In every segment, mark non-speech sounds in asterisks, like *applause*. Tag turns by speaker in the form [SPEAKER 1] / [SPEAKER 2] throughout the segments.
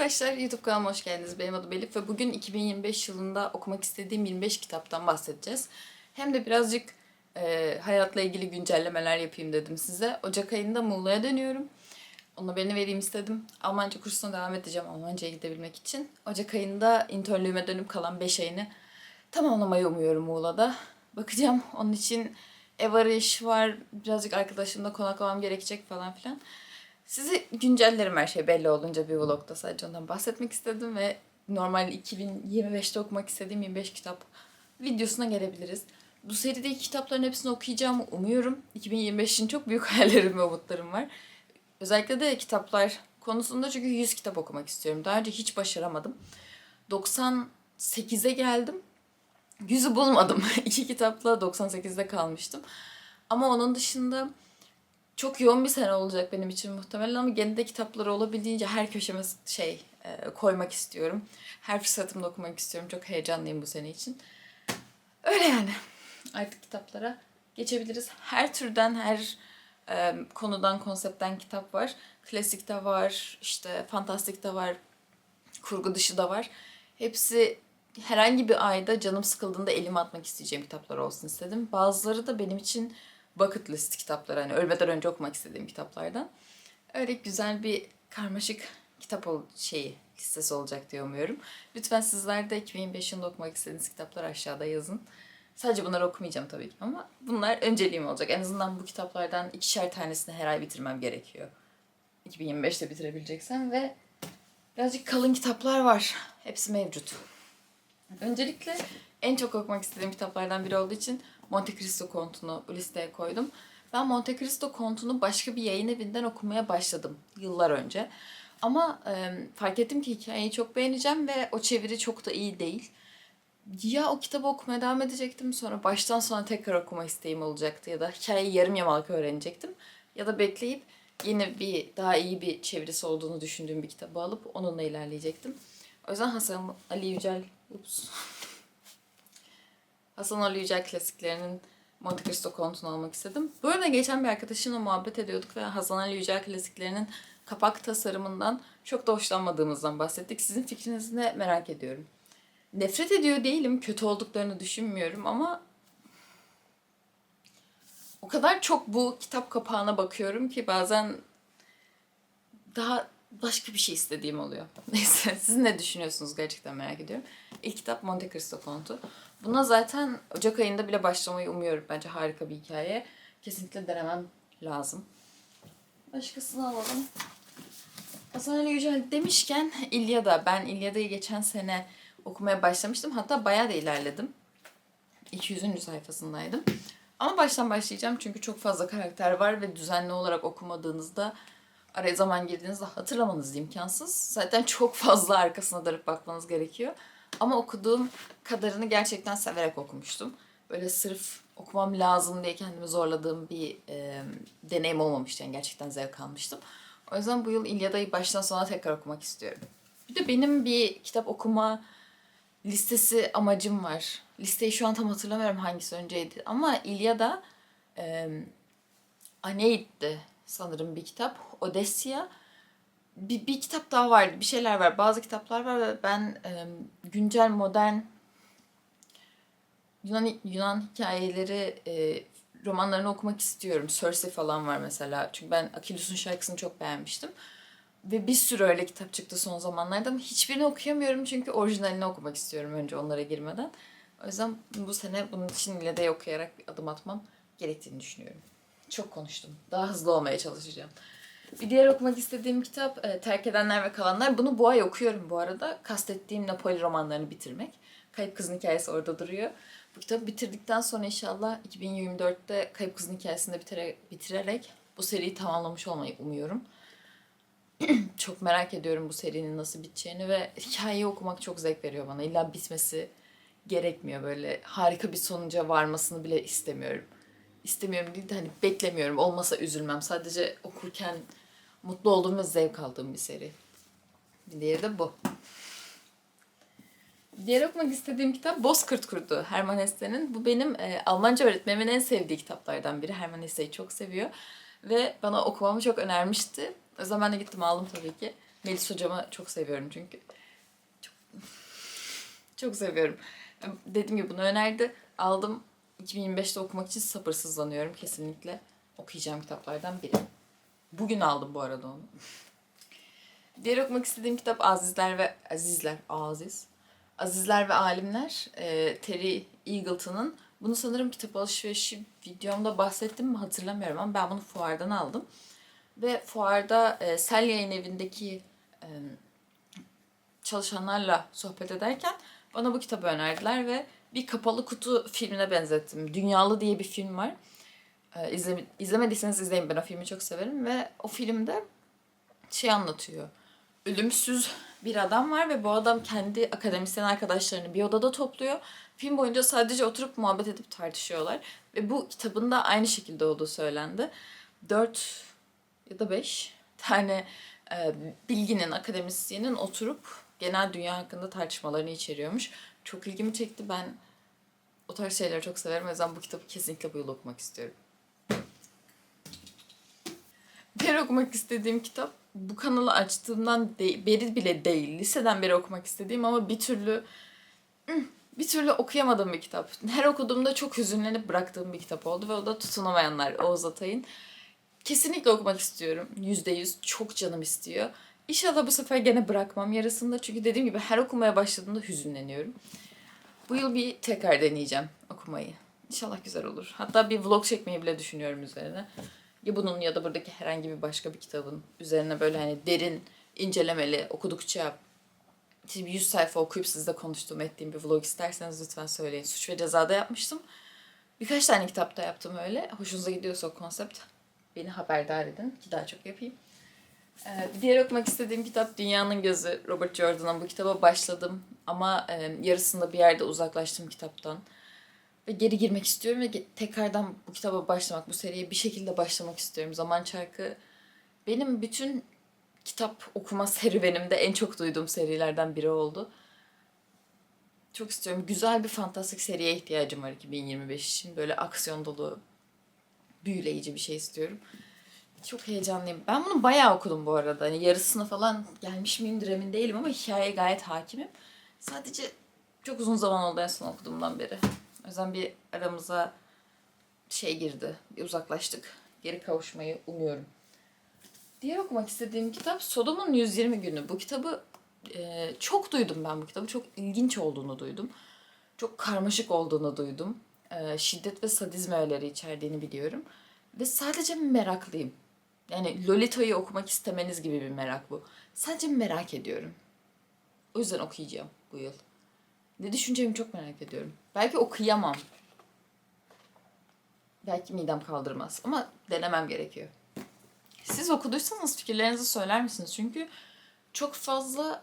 [SPEAKER 1] arkadaşlar, YouTube kanalıma hoş geldiniz. Benim adım Elif ve bugün 2025 yılında okumak istediğim 25 kitaptan bahsedeceğiz. Hem de birazcık e, hayatla ilgili güncellemeler yapayım dedim size. Ocak ayında Muğla'ya dönüyorum. Onun haberini vereyim istedim. Almanca kursuna devam edeceğim Almanca'ya gidebilmek için. Ocak ayında internlüğüme dönüp kalan 5 ayını tamamlamayı umuyorum Muğla'da. Bakacağım. Onun için ev arayış var. Birazcık arkadaşımla konaklamam gerekecek falan filan. Sizi güncellerim her şey belli olunca bir vlogda sadece ondan bahsetmek istedim ve normal 2025'te okumak istediğim 25 kitap videosuna gelebiliriz. Bu serideki kitapların hepsini okuyacağımı umuyorum. 2025 için çok büyük *laughs* hayallerim ve umutlarım var. Özellikle de kitaplar konusunda çünkü 100 kitap okumak istiyorum. Daha önce hiç başaramadım. 98'e geldim. 100'ü bulmadım. *laughs* İki kitapla 98'de kalmıştım. Ama onun dışında çok yoğun bir sene olacak benim için muhtemelen ama gene de kitapları olabildiğince her köşeme şey e, koymak istiyorum. Her fırsatımda okumak istiyorum. Çok heyecanlıyım bu sene için. Öyle yani. Artık kitaplara geçebiliriz. Her türden, her e, konudan, konseptten kitap var. Klasik de var, işte fantastik de var, kurgu dışı da var. Hepsi herhangi bir ayda canım sıkıldığında elime atmak isteyeceğim kitaplar olsun istedim. Bazıları da benim için bucket list kitapları. Hani ölmeden önce okumak istediğim kitaplardan. Öyle güzel bir karmaşık kitap ol- şeyi listesi olacak diye umuyorum. Lütfen sizler de 2025 yılında okumak istediğiniz kitapları aşağıda yazın. Sadece bunları okumayacağım tabii ki ama bunlar önceliğim olacak. En azından bu kitaplardan ikişer tanesini her ay bitirmem gerekiyor. 2025'te bitirebileceksem ve birazcık kalın kitaplar var. Hepsi mevcut. Öncelikle en çok okumak istediğim kitaplardan biri olduğu için Monte Cristo Kontu'nu listeye koydum. Ben Monte Cristo Kontu'nu başka bir yayın evinden okumaya başladım yıllar önce. Ama e, fark ettim ki hikayeyi çok beğeneceğim ve o çeviri çok da iyi değil. Ya o kitabı okumaya devam edecektim sonra baştan sona tekrar okuma isteğim olacaktı ya da hikayeyi yarım yamalak öğrenecektim. Ya da bekleyip yeni bir daha iyi bir çevirisi olduğunu düşündüğüm bir kitabı alıp onunla ilerleyecektim. O yüzden Hasan Ali Yücel ups, Hasan Ali Yücel klasiklerinin Monte Cristo kontunu almak istedim. Bu arada geçen bir arkadaşımla muhabbet ediyorduk ve Hasan Ali Yücel klasiklerinin kapak tasarımından çok da hoşlanmadığımızdan bahsettik. Sizin fikrinizi ne merak ediyorum. Nefret ediyor değilim, kötü olduklarını düşünmüyorum ama o kadar çok bu kitap kapağına bakıyorum ki bazen daha başka bir şey istediğim oluyor. *laughs* Neyse siz ne düşünüyorsunuz gerçekten merak ediyorum. İlk kitap Monte Cristo Kontu. Buna zaten Ocak ayında bile başlamayı umuyorum. Bence harika bir hikaye. Kesinlikle denemem lazım. Başkasını alalım. Hasan Ali Yücel demişken İlyada. Ben İlyada'yı geçen sene okumaya başlamıştım. Hatta bayağı da ilerledim. 200. sayfasındaydım. Ama baştan başlayacağım çünkü çok fazla karakter var ve düzenli olarak okumadığınızda araya zaman girdiğinizde hatırlamanız imkansız. Zaten çok fazla arkasına darıp bakmanız gerekiyor. Ama okuduğum kadarını gerçekten severek okumuştum. Böyle sırf okumam lazım diye kendimi zorladığım bir e, deneyim olmamıştı. Yani gerçekten zevk almıştım. O yüzden bu yıl İlyada'yı baştan sona tekrar okumak istiyorum. Bir de benim bir kitap okuma listesi amacım var. Listeyi şu an tam hatırlamıyorum hangisi önceydi. Ama İlyada e, Aneid'di sanırım bir kitap. Odessia. Bir, bir kitap daha vardı. Bir şeyler var. Bazı kitaplar var ve ben e, güncel modern Yunan, Yunan hikayeleri e, romanlarını okumak istiyorum. Cersei falan var mesela. Çünkü ben Akilus'un şarkısını çok beğenmiştim. Ve bir sürü öyle kitap çıktı son zamanlarda ama hiçbirini okuyamıyorum çünkü orijinalini okumak istiyorum önce onlara girmeden. O yüzden bu sene bunun için bile de okuyarak bir adım atmam gerektiğini düşünüyorum. Çok konuştum. Daha hızlı olmaya çalışacağım. Bir diğer okumak istediğim kitap e, Terk Edenler ve Kalanlar. Bunu bu ay okuyorum bu arada. Kastettiğim Napoli romanlarını bitirmek. Kayıp Kızın Hikayesi orada duruyor. Bu kitabı bitirdikten sonra inşallah 2024'te Kayıp Kızın Hikayesi'ni de bitire, bitirerek bu seriyi tamamlamış olmayı umuyorum. *clears throat* çok merak ediyorum bu serinin nasıl biteceğini ve hikayeyi okumak çok zevk veriyor bana. İlla bitmesi gerekmiyor böyle harika bir sonuca varmasını bile istemiyorum. İstemiyorum değil de hani beklemiyorum. Olmasa üzülmem. Sadece okurken mutlu olduğum ve zevk aldığım bir seri. Bir diğeri de bu. Diğer okumak istediğim kitap Bozkurt Kurdu Herman Hesse'nin. Bu benim e, Almanca öğretmenimin en sevdiği kitaplardan biri. Herman Hesse'yi çok seviyor. Ve bana okumamı çok önermişti. O zaman ben de gittim aldım tabii ki. Melis hocamı çok seviyorum çünkü. Çok, çok seviyorum. Dediğim gibi bunu önerdi. Aldım. 2025'te okumak için sabırsızlanıyorum kesinlikle. Okuyacağım kitaplardan biri. Bugün aldım bu arada onu. Diğer okumak istediğim kitap Azizler ve Azizler, Aziz. Azizler ve Alimler. E, Terry Eagleton'ın. Bunu sanırım kitap alışverişi videomda bahsettim mi hatırlamıyorum ama ben bunu fuardan aldım. Ve fuarda e, Sel Yayın Evi'ndeki e, çalışanlarla sohbet ederken bana bu kitabı önerdiler ve bir kapalı kutu filmine benzettim. Dünyalı diye bir film var. E, izleme, izlemediyseniz izleyin ben o filmi çok severim ve o filmde şey anlatıyor. Ölümsüz bir adam var ve bu adam kendi akademisyen arkadaşlarını bir odada topluyor. Film boyunca sadece oturup muhabbet edip tartışıyorlar. Ve bu kitabında aynı şekilde olduğu söylendi. Dört ya da beş tane e, bilginin, akademisyenin oturup genel dünya hakkında tartışmalarını içeriyormuş. Çok ilgimi çekti. Ben o tarz şeyleri çok severim. O yüzden bu kitabı kesinlikle bu yıl okumak istiyorum. Diğer okumak istediğim kitap bu kanalı açtığımdan de- beri bile değil. Liseden beri okumak istediğim ama bir türlü bir türlü okuyamadığım bir kitap. Her okuduğumda çok hüzünlenip bıraktığım bir kitap oldu ve o da Tutunamayanlar Oğuz Atay'ın. Kesinlikle okumak istiyorum. Yüzde yüz çok canım istiyor. İnşallah bu sefer gene bırakmam yarısında. Çünkü dediğim gibi her okumaya başladığımda hüzünleniyorum. Bu yıl bir tekrar deneyeceğim okumayı. İnşallah güzel olur. Hatta bir vlog çekmeyi bile düşünüyorum üzerine. Ya bunun ya da buradaki herhangi bir başka bir kitabın üzerine böyle hani derin, incelemeli, okudukça işte bir 100 sayfa okuyup sizle konuştuğum ettiğim bir vlog isterseniz lütfen söyleyin. Suç ve Ceza'da yapmıştım. Birkaç tane kitapta yaptım öyle. Hoşunuza gidiyorsa o konsept beni haberdar edin ki daha çok yapayım. Ee, bir diğer okumak istediğim kitap Dünyanın Gözü Robert Jordan'ın bu kitaba başladım ama e, yarısında bir yerde uzaklaştım kitaptan. Ve geri girmek istiyorum ve tekrardan bu kitaba başlamak, bu seriye bir şekilde başlamak istiyorum. Zaman Çarkı benim bütün kitap okuma *laughs* serüvenimde en çok duyduğum serilerden biri oldu. Çok istiyorum. Güzel bir fantastik seriye ihtiyacım var 2025 için. Böyle aksiyon dolu, büyüleyici bir şey istiyorum. Çok heyecanlıyım. Ben bunu bayağı okudum bu arada. Hani yarısına falan gelmiş miyimdir emin değilim ama hikayeye gayet hakimim. Sadece çok uzun zaman oldu en son okuduğumdan beri. O yüzden bir aramıza şey girdi. Bir uzaklaştık. Geri kavuşmayı umuyorum. Diğer okumak istediğim kitap Sodom'un 120 Günü. Bu kitabı e, çok duydum ben bu kitabı. Çok ilginç olduğunu duydum. Çok karmaşık olduğunu duydum. E, şiddet ve sadizm öğeleri içerdiğini biliyorum. Ve sadece meraklıyım. Yani Lolita'yı okumak istemeniz gibi bir merak bu. Sadece merak ediyorum. O yüzden okuyacağım bu yıl. Ne düşüneceğimi çok merak ediyorum. Belki okuyamam. Belki midem kaldırmaz ama denemem gerekiyor. Siz okuduysanız fikirlerinizi söyler misiniz? Çünkü çok fazla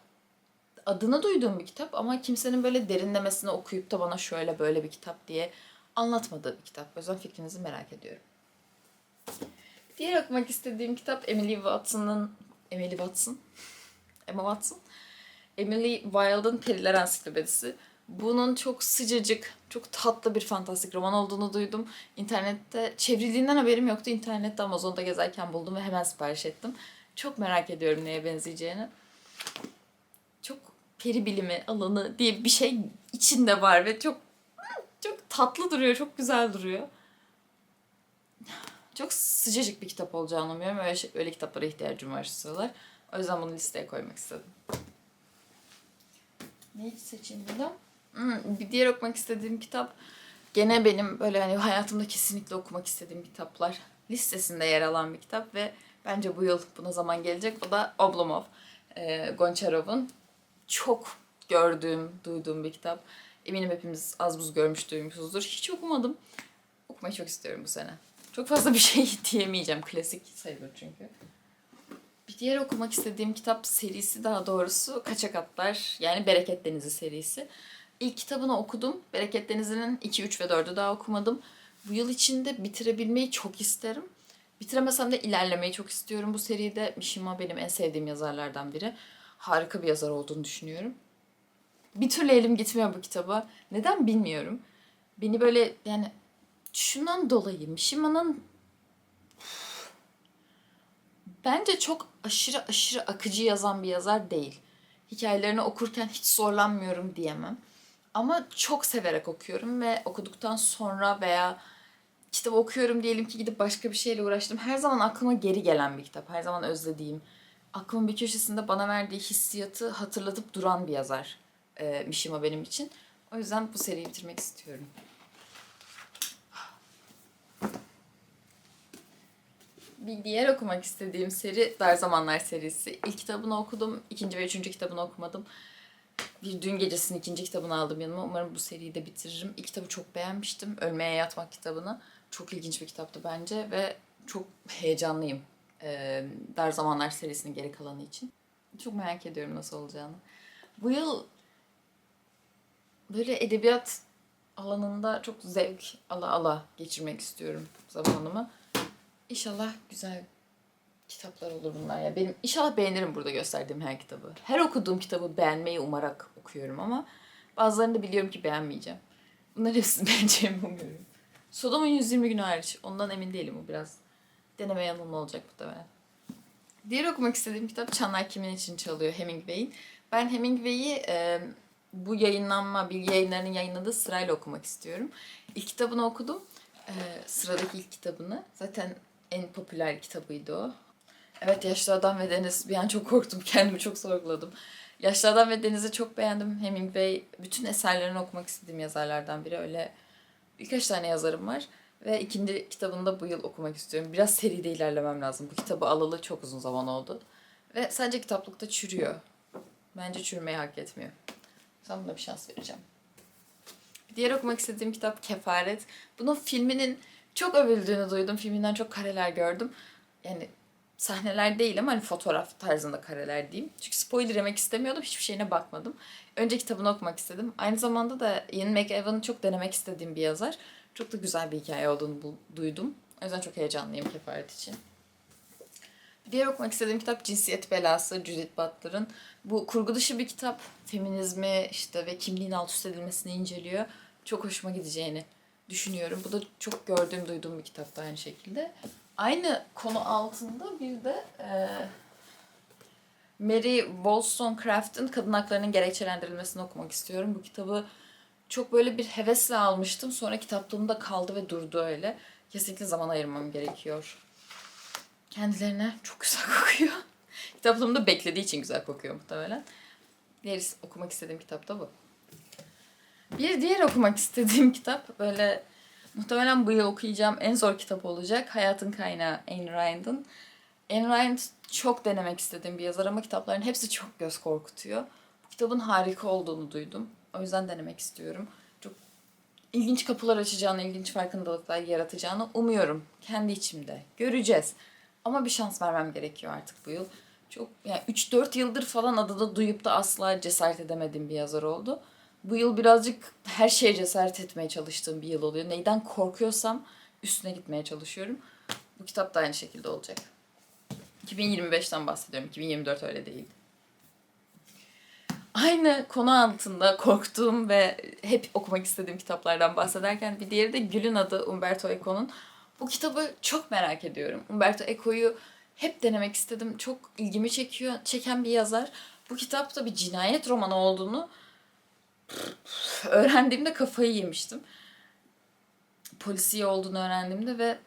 [SPEAKER 1] adını duyduğum bir kitap ama kimsenin böyle derinlemesine okuyup da bana şöyle böyle bir kitap diye anlatmadığı bir kitap. O yüzden fikrinizi merak ediyorum. Diğer okumak istediğim kitap Emily Watson'ın Emily Watson *laughs* Emma Watson Emily Wilde'ın Periler Ansiklopedisi. Bunun çok sıcacık, çok tatlı bir fantastik roman olduğunu duydum. İnternette çevrildiğinden haberim yoktu. İnternette Amazon'da gezerken buldum ve hemen sipariş ettim. Çok merak ediyorum neye benzeyeceğini. Çok peri bilimi alanı diye bir şey içinde var ve çok çok tatlı duruyor, çok güzel duruyor. Çok sıcacık bir kitap olacağını umuyorum. Öyle, şey- öyle kitaplara ihtiyacım var şu sıralar. O yüzden bunu listeye koymak istedim. Neyi seçeyim burada? Bir diğer okumak istediğim kitap gene benim böyle hani hayatımda kesinlikle okumak istediğim kitaplar listesinde yer alan bir kitap ve bence bu yıl buna zaman gelecek. O da Oblomov. Ee, Gonçarov'un çok gördüğüm, duyduğum bir kitap. Eminim hepimiz az buz görmüş, duymuşuzdur. Hiç okumadım. Okumayı çok istiyorum bu sene. Çok fazla bir *laughs* şey diyemeyeceğim. Klasik sayılır çünkü. Bir diğer okumak istediğim kitap serisi daha doğrusu Kaçak Atlar yani Bereket Denizi serisi. İlk kitabını okudum. Bereket Denizi'nin 2, 3 ve 4'ü daha okumadım. Bu yıl içinde bitirebilmeyi çok isterim. Bitiremesem de ilerlemeyi çok istiyorum. Bu seride Mishima benim en sevdiğim yazarlardan biri. Harika bir yazar olduğunu düşünüyorum. Bir türlü elim gitmiyor bu kitaba. Neden bilmiyorum. Beni böyle yani şundan dolayı Mishima'nın bence çok aşırı aşırı akıcı yazan bir yazar değil. Hikayelerini okurken hiç zorlanmıyorum diyemem. Ama çok severek okuyorum ve okuduktan sonra veya kitabı okuyorum diyelim ki gidip başka bir şeyle uğraştım. Her zaman aklıma geri gelen bir kitap. Her zaman özlediğim, aklımın bir köşesinde bana verdiği hissiyatı hatırlatıp duran bir yazar e, Mishima benim için. O yüzden bu seriyi bitirmek istiyorum. Bir diğer okumak istediğim seri Dar Zamanlar serisi. İlk kitabını okudum, ikinci ve üçüncü kitabını okumadım. Bir dün gecesinin ikinci kitabını aldım yanıma. Umarım bu seriyi de bitiririm. İlk kitabı çok beğenmiştim. Ölmeye Yatmak kitabını. Çok ilginç bir kitaptı bence ve çok heyecanlıyım. Ee, Dar Zamanlar serisinin geri kalanı için. Çok merak ediyorum nasıl olacağını. Bu yıl böyle edebiyat alanında çok zevk ala ala geçirmek istiyorum zamanımı. İnşallah güzel kitaplar olur bunlar ya. Benim inşallah beğenirim burada gösterdiğim her kitabı. Her okuduğum kitabı beğenmeyi umarak okuyorum ama bazılarını da biliyorum ki beğenmeyeceğim. Bunların hepsini *laughs* beğeneceğimi umuyorum. Sodom'un 120 günü hariç. Ondan emin değilim o biraz deneme yanılma olacak muhtemelen. Diğer okumak istediğim kitap Çanlar Kimin için Çalıyor Hemingway'in. Ben Hemingway'i e, bu yayınlanma, bilgi yayınlarının yayınladığı sırayla okumak istiyorum. İlk kitabını okudum. E, sıradaki ilk kitabını. Zaten en popüler kitabıydı o. Evet Yaşlı Adam ve Deniz. Bir an çok korktum. Kendimi çok sorguladım. Yaşlı Adam ve Deniz'i çok beğendim. Hemingway bütün eserlerini okumak istediğim yazarlardan biri. Öyle birkaç tane yazarım var. Ve ikinci kitabını da bu yıl okumak istiyorum. Biraz seride ilerlemem lazım. Bu kitabı alalı çok uzun zaman oldu. Ve sadece kitaplıkta çürüyor. Bence çürümeyi hak etmiyor. Sen buna bir şans vereceğim. Diğer okumak istediğim kitap Kefaret. Bunun filminin çok övüldüğünü duydum. Filminden çok kareler gördüm. Yani sahneler değil ama hani fotoğraf tarzında kareler diyeyim. Çünkü spoiler yemek istemiyordum. Hiçbir şeyine bakmadım. Önce kitabını okumak istedim. Aynı zamanda da Ian McEwan'ı çok denemek istediğim bir yazar. Çok da güzel bir hikaye olduğunu duydum. O yüzden çok heyecanlıyım Kefaret için. Diğer okumak istediğim kitap Cinsiyet Belası Judith Butler'ın. Bu kurgu dışı bir kitap. Feminizmi işte ve kimliğin alt üst edilmesini inceliyor. Çok hoşuma gideceğini düşünüyorum. Bu da çok gördüğüm, duyduğum bir kitap aynı şekilde. Aynı konu altında bir de e, Mary Wollstonecraft'ın Kadın Haklarının Gerekçelendirilmesini okumak istiyorum. Bu kitabı çok böyle bir hevesle almıştım. Sonra kitaplığımda kaldı ve durdu öyle. Kesinlikle zaman ayırmam gerekiyor. Kendilerine çok güzel *laughs* kokuyor. Kitaplığımda beklediği için güzel kokuyor muhtemelen. Diğer okumak istediğim kitap da bu. Bir diğer okumak istediğim kitap böyle muhtemelen bu yıl okuyacağım en zor kitap olacak. Hayatın Kaynağı Ayn Rand'ın. Ayn Rand çok denemek istediğim bir yazar ama kitapların hepsi çok göz korkutuyor. Bu kitabın harika olduğunu duydum. O yüzden denemek istiyorum. Çok ilginç kapılar açacağını, ilginç farkındalıklar yaratacağını umuyorum. Kendi içimde. Göreceğiz. Ama bir şans vermem gerekiyor artık bu yıl. Çok yani 3-4 yıldır falan adını duyup da asla cesaret edemediğim bir yazar oldu. Bu yıl birazcık her şeye cesaret etmeye çalıştığım bir yıl oluyor. Neyden korkuyorsam üstüne gitmeye çalışıyorum. Bu kitap da aynı şekilde olacak. 2025'ten bahsediyorum. 2024 öyle değildi. Aynı konu altında korktuğum ve hep okumak istediğim kitaplardan bahsederken bir diğeri de Gül'ün adı Umberto Eco'nun. Bu kitabı çok merak ediyorum. Umberto Eco'yu hep denemek istedim. Çok ilgimi çekiyor, çeken bir yazar. Bu kitap da bir cinayet romanı olduğunu öğrendiğimde kafayı yemiştim. Polisiye olduğunu öğrendiğimde ve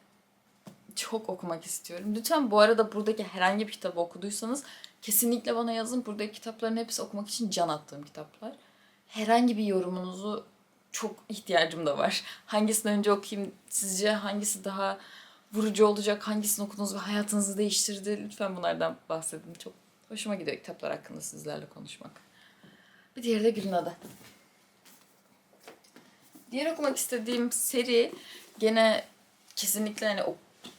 [SPEAKER 1] çok okumak istiyorum. Lütfen bu arada buradaki herhangi bir kitabı okuduysanız kesinlikle bana yazın. Buradaki kitapların hepsi okumak için can attığım kitaplar. Herhangi bir yorumunuzu çok ihtiyacım da var. Hangisini önce okuyayım? Sizce hangisi daha vurucu olacak? Hangisini okudunuz ve hayatınızı değiştirdi? Lütfen bunlardan bahsedin. Çok hoşuma gidiyor kitaplar hakkında sizlerle konuşmak. Bir diğeri de Gül'ün adı. Diğer okumak istediğim seri gene kesinlikle hani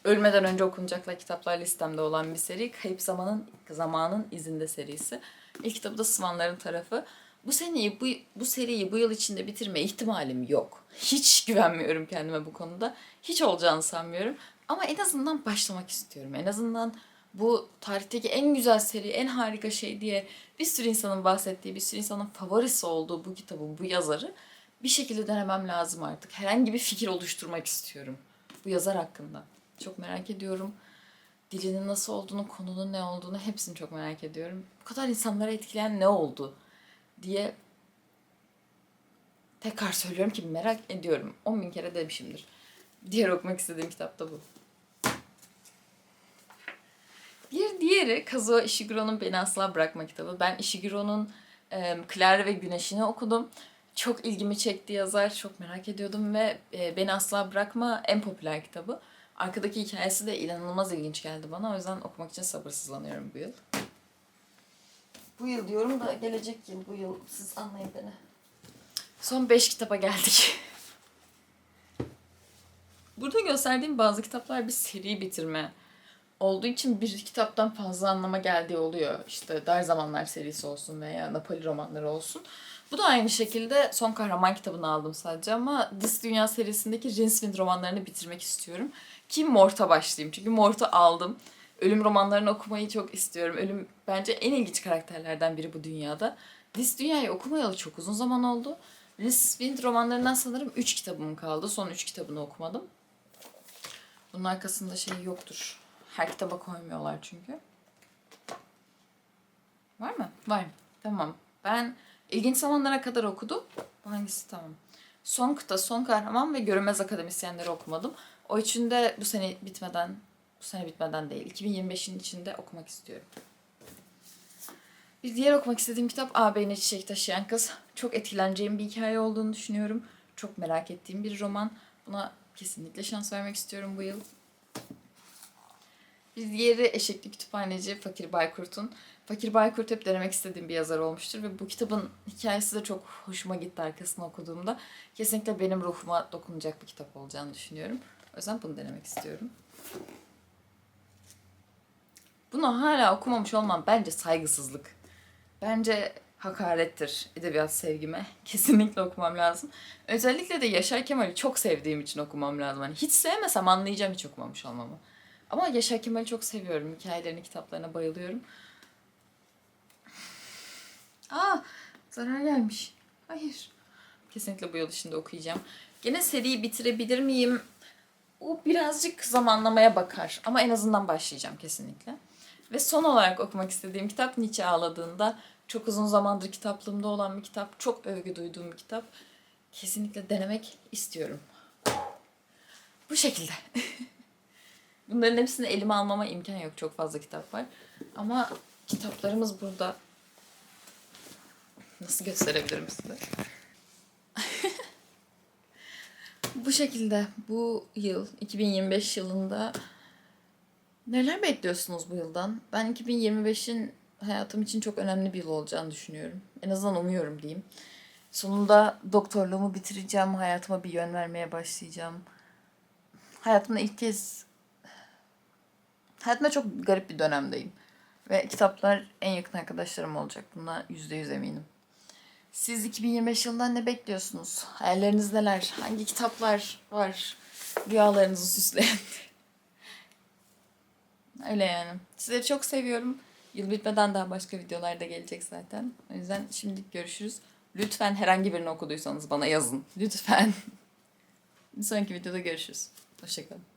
[SPEAKER 1] ölmeden önce okunacaklar kitaplar listemde olan bir seri. Kayıp Zamanın Zamanın İzinde serisi. İlk kitabı da Svanların tarafı. Bu seneyi bu, bu seriyi bu yıl içinde bitirme ihtimalim yok. Hiç güvenmiyorum kendime bu konuda. Hiç olacağını sanmıyorum. Ama en azından başlamak istiyorum. En azından bu tarihteki en güzel seri, en harika şey diye bir sürü insanın bahsettiği, bir sürü insanın favorisi olduğu bu kitabı, bu yazarı bir şekilde denemem lazım artık. Herhangi bir fikir oluşturmak istiyorum bu yazar hakkında. Çok merak ediyorum. dilinin nasıl olduğunu, konunun ne olduğunu hepsini çok merak ediyorum. Bu kadar insanları etkileyen ne oldu diye tekrar söylüyorum ki merak ediyorum. 10 bin kere demişimdir. Diğer okumak istediğim kitap da bu. Bir diğeri Kazuo Ishiguro'nun Beni Asla Bırakma kitabı. Ben Ishiguro'nun e, Clara ve Güneş'ini okudum. Çok ilgimi çekti yazar. Çok merak ediyordum ve e, Beni Asla Bırakma en popüler kitabı. Arkadaki hikayesi de inanılmaz ilginç geldi bana. O yüzden okumak için sabırsızlanıyorum bu yıl. Bu yıl diyorum da gelecek yıl bu yıl siz anlayın beni. Son 5 kitaba geldik. *laughs* Burada gösterdiğim bazı kitaplar bir seri bitirme olduğu için bir kitaptan fazla anlama geldiği oluyor. İşte Dar Zamanlar serisi olsun veya Napoli romanları olsun. Bu da aynı şekilde Son Kahraman kitabını aldım sadece ama Dis Dünya serisindeki Rincewind romanlarını bitirmek istiyorum. Ki Mort'a başlayayım. Çünkü Mort'u aldım. Ölüm romanlarını okumayı çok istiyorum. Ölüm bence en ilginç karakterlerden biri bu dünyada. Dis Dünya'yı okumayalı çok uzun zaman oldu. Rincewind romanlarından sanırım 3 kitabım kaldı. Son 3 kitabını okumadım. Bunun arkasında şey yoktur. Her kitaba koymuyorlar çünkü. Var mı? Var. Tamam. Ben ilginç zamanlara kadar okudum. Hangisi tamam. Son kıta, son kahraman ve görünmez akademisyenleri okumadım. O için de bu sene bitmeden, bu sene bitmeden değil, 2025'in içinde okumak istiyorum. Bir diğer okumak istediğim kitap Ağabeyine Çiçek Taşıyan Kız. Çok etkileneceğim bir hikaye olduğunu düşünüyorum. Çok merak ettiğim bir roman. Buna kesinlikle şans vermek istiyorum bu yıl. Bir diğeri Eşekli Kütüphaneci Fakir Baykurt'un. Fakir Baykurt hep denemek istediğim bir yazar olmuştur ve bu kitabın hikayesi de çok hoşuma gitti arkasını okuduğumda. Kesinlikle benim ruhuma dokunacak bir kitap olacağını düşünüyorum. O yüzden bunu denemek istiyorum. Bunu hala okumamış olmam bence saygısızlık. Bence hakarettir edebiyat sevgime. *laughs* Kesinlikle okumam lazım. Özellikle de Yaşar Kemal'i çok sevdiğim için okumam lazım. Hani hiç sevmesem anlayacağım hiç okumamış olmamı. Ama Yaşar Kemal'i çok seviyorum. Hikayelerini, kitaplarına bayılıyorum. Aa, zarar gelmiş. Hayır. Kesinlikle bu yıl içinde okuyacağım. Gene seriyi bitirebilir miyim? O birazcık zamanlamaya bakar. Ama en azından başlayacağım kesinlikle. Ve son olarak okumak istediğim kitap Nietzsche Ağladığında. Çok uzun zamandır kitaplığımda olan bir kitap. Çok övgü duyduğum bir kitap. Kesinlikle denemek istiyorum. Bu şekilde. *laughs* Bunların hepsini elime almama imkan yok. Çok fazla kitap var. Ama kitaplarımız burada. Nasıl gösterebilirim size? *laughs* bu şekilde bu yıl 2025 yılında neler bekliyorsunuz bu yıldan? Ben 2025'in hayatım için çok önemli bir yıl olacağını düşünüyorum. En azından umuyorum diyeyim. Sonunda doktorluğumu bitireceğim, hayatıma bir yön vermeye başlayacağım. Hayatımda ilk kez hayatımda çok garip bir dönemdeyim. Ve kitaplar en yakın arkadaşlarım olacak. Buna yüzde yüz eminim. Siz 2025 yılından ne bekliyorsunuz? Hayalleriniz neler? Hangi kitaplar var? Rüyalarınızı süsleyen. *laughs* Öyle yani. Sizleri çok seviyorum. Yıl bitmeden daha başka videolar da gelecek zaten. O yüzden şimdilik görüşürüz. Lütfen herhangi birini okuduysanız bana yazın. Lütfen. *laughs* Bir sonraki videoda görüşürüz. Hoşçakalın.